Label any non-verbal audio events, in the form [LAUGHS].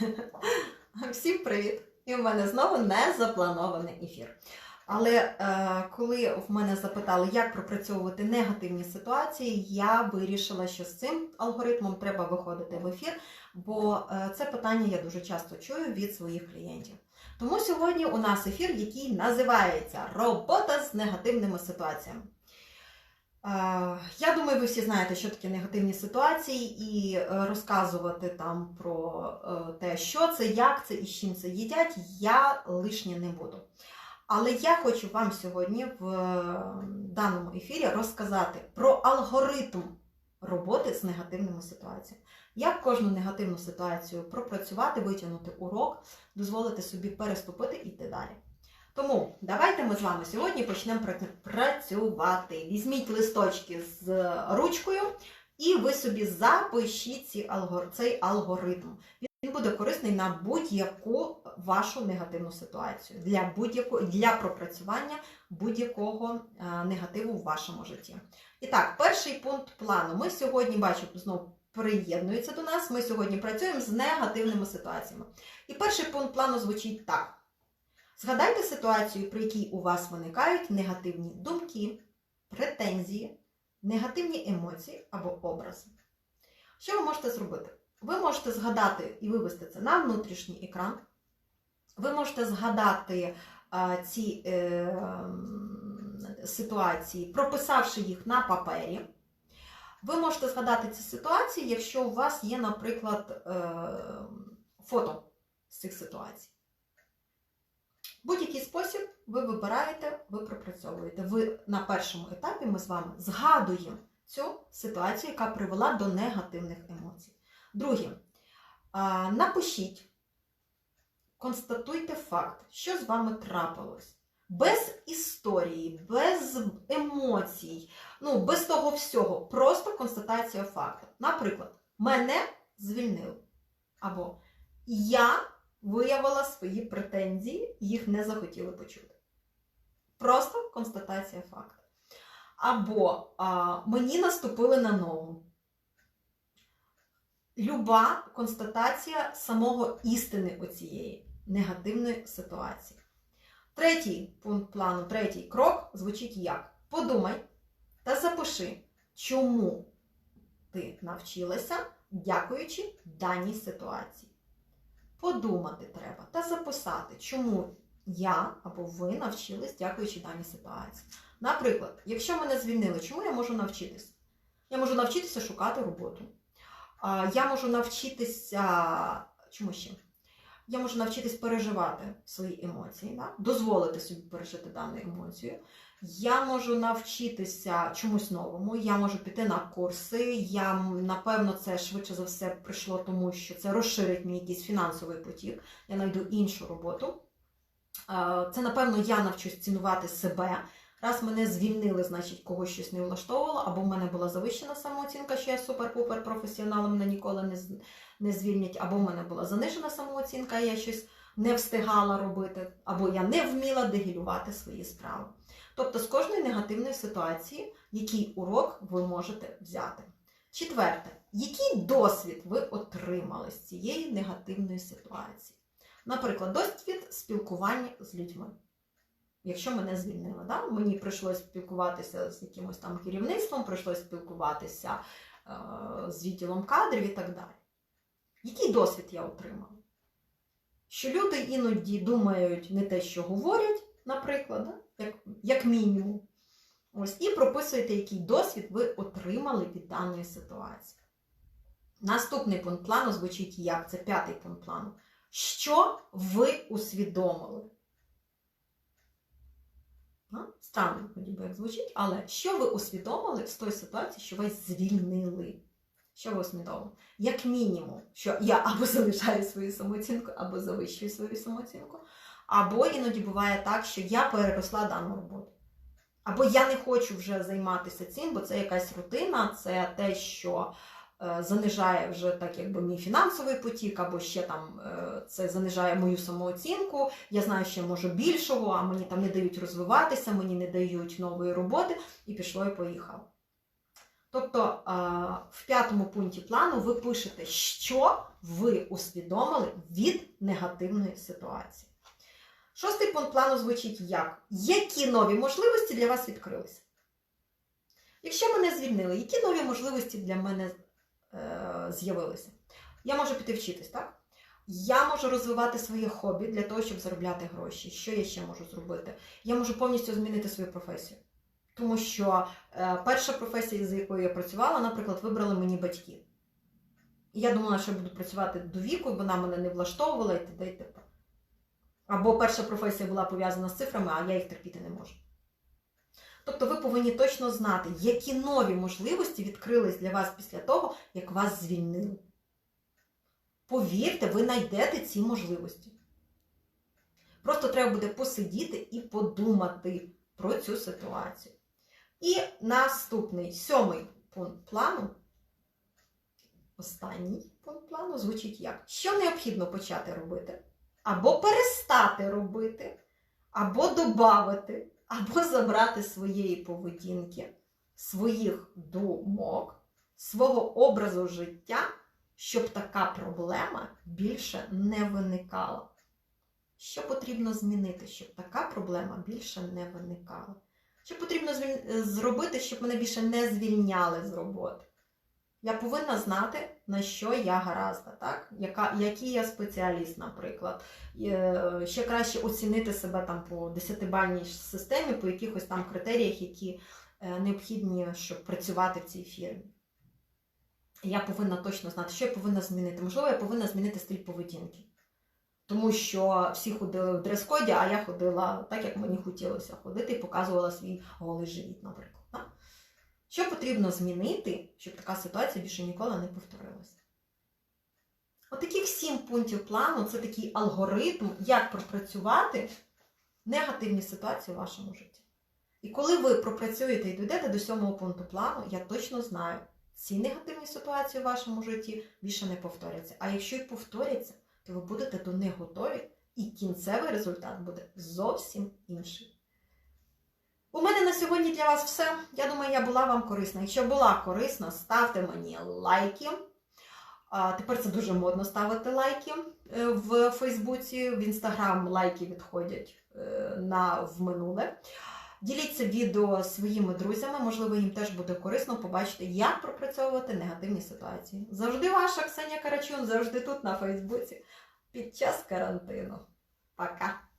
[LAUGHS] Всім привіт! І в мене знову не запланований ефір. Але е, коли в мене запитали, як пропрацьовувати негативні ситуації, я вирішила, що з цим алгоритмом треба виходити в ефір, бо е, це питання я дуже часто чую від своїх клієнтів. Тому сьогодні у нас ефір, який називається Робота з негативними ситуаціями. Е, Я думаю, ви всі знаєте, що таке негативні ситуації, і е, розказувати там про е, те, що це, як це і з чим це їдять, я лишнє не буду. Але я хочу вам сьогодні в даному ефірі розказати про алгоритм роботи з негативними ситуаціями. Як кожну негативну ситуацію пропрацювати, витягнути урок, дозволити собі переступити і йти далі. Тому давайте ми з вами сьогодні почнемо працювати. Візьміть листочки з ручкою, і ви собі запишіть цей алгоритм. Він буде корисний на будь-яку вашу негативну ситуацію, для для пропрацювання будь-якого е, негативу в вашому житті. І так, перший пункт плану. Ми сьогодні бачу знову приєднується до нас. Ми сьогодні працюємо з негативними ситуаціями. І перший пункт плану звучить так. Згадайте ситуацію, при якій у вас виникають негативні думки, претензії, негативні емоції або образи. Що ви можете зробити? Ви можете згадати і вивести це на внутрішній екран. Ви можете згадати а, ці е, ситуації, прописавши їх на папері. Ви можете згадати ці ситуації, якщо у вас є, наприклад, е, фото з цих ситуацій. Будь-який спосіб ви вибираєте, ви пропрацьовуєте. Ви на першому етапі ми з вами згадуємо цю ситуацію, яка привела до негативних емоцій. Друге, напишіть, констатуйте факт, що з вами трапилось. Без історії, без емоцій, ну, без того всього, просто констатація факту. Наприклад, мене звільнили. Або я виявила свої претензії, їх не захотіли почути. Просто констатація факту. Або а, мені наступили на ногу. Люба констатація самого істини оцієї негативної ситуації. Третій пункт плану, третій крок звучить як: подумай та запиши, чому ти навчилася, дякуючи даній ситуації. Подумати треба та записати, чому я або ви навчились, дякуючи даній ситуації. Наприклад, якщо мене звільнили, чому я можу навчитися? Я можу навчитися шукати роботу. Я можу навчитися. Чому ще? Я можу навчитись переживати свої емоції, да? дозволити собі пережити дану емоцію. Я можу навчитися чомусь новому, я можу піти на курси. Я, напевно, це швидше за все прийшло, тому що це розширить мій якийсь фінансовий потік. Я знайду іншу роботу. Це, напевно, я навчусь цінувати себе. Раз мене звільнили, значить когось щось не влаштовувало, або в мене була завищена самооцінка, що я супер-пупер професіонал, мене ніколи не, не звільнять, або в мене була занижена самооцінка, я щось не встигала робити, або я не вміла дегілювати свої справи. Тобто з кожної негативної ситуації, який урок ви можете взяти. Четверте, який досвід ви отримали з цієї негативної ситуації? Наприклад, досвід спілкування з людьми. Якщо мене звільнили, да? мені прийшлося спілкуватися з якимось там керівництвом, прийшлося спілкуватися е, з відділом кадрів і так далі. Який досвід я отримала? Що люди іноді думають не те, що говорять, наприклад, да? Як, як мінімум. Ось, і прописуєте, який досвід ви отримали від даної ситуації. Наступний пункт плану звучить як? Це п'ятий пункт плану. Що ви усвідомили? А? Странно, ніби як звучить, але що ви усвідомили з тої ситуації, що вас звільнили? Що ви усвідомили? Як мінімум, що я або залишаю свою самооцінку, або завищую свою самооцінку, або іноді буває так, що я переросла дану роботу. Або я не хочу вже займатися цим, бо це якась рутина, це те, що е, занижає вже так, якби мій фінансовий потік, або ще там е, це занижає мою самооцінку. Я знаю, що я можу більшого, а мені там не дають розвиватися, мені не дають нової роботи, і пішло і поїхало. Тобто а, в п'ятому пункті плану ви пишете, що ви усвідомили від негативної ситуації. Шостий пункт плану звучить як? Які нові можливості для вас відкрилися? Якщо мене звільнили, які нові можливості для мене е, з'явилися? Я можу піти вчитись, так? Я можу розвивати своє хобі для того, щоб заробляти гроші. Що я ще можу зробити? Я можу повністю змінити свою професію. Тому що е, перша професія, з якою я працювала, наприклад, вибрали мені батьки. І я думала, що я буду працювати до віку, вона мене не влаштовувала і т.д. і т.п. Або перша професія була пов'язана з цифрами, а я їх терпіти не можу. Тобто ви повинні точно знати, які нові можливості відкрились для вас після того, як вас звільнили. Повірте, ви знайдете ці можливості. Просто треба буде посидіти і подумати про цю ситуацію. І наступний сьомий пункт плану. Останній пункт плану звучить як: що необхідно почати робити? Або перестати робити, або додати, або забрати своєї поведінки, своїх думок, свого образу життя, щоб така проблема більше не виникала. Що потрібно змінити, щоб така проблема більше не виникала? Що потрібно зробити, щоб мене більше не звільняли з роботи? Я повинна знати, на що я гаразда, так? Яка, який я спеціаліст, наприклад. Е, Ще краще оцінити себе там по 10-бальній системі, по якихось там критеріях, які е, необхідні, щоб працювати в цій фірмі. Я повинна точно знати, що я повинна змінити. Можливо, я повинна змінити стиль поведінки. Тому що всі ходили в дрес-коді, а я ходила так, як мені хотілося ходити і показувала свій голий живіт, наприклад. так? Що потрібно змінити, щоб така ситуація більше ніколи не повторилася? Отаких сім пунктів плану це такий алгоритм, як пропрацювати негативні ситуації у вашому житті. І коли ви пропрацюєте і дійдете до сьомого пункту плану, я точно знаю, ці негативні ситуації у вашому житті більше не повторяться. А якщо і повторяться, то ви будете до них готові, і кінцевий результат буде зовсім інший. Сьогодні для вас все. Я думаю, я була вам корисна. Якщо була корисна, ставте мені лайки. Тепер це дуже модно ставити лайки е, в Фейсбуці, в Інстаграм лайки відходять е, на в минуле. Діліться відео своїми друзями, можливо, їм теж буде корисно побачити, як пропрацьовувати негативні ситуації. Завжди ваша Ксенія Карачун, завжди тут на Фейсбуці під час карантину. Пока!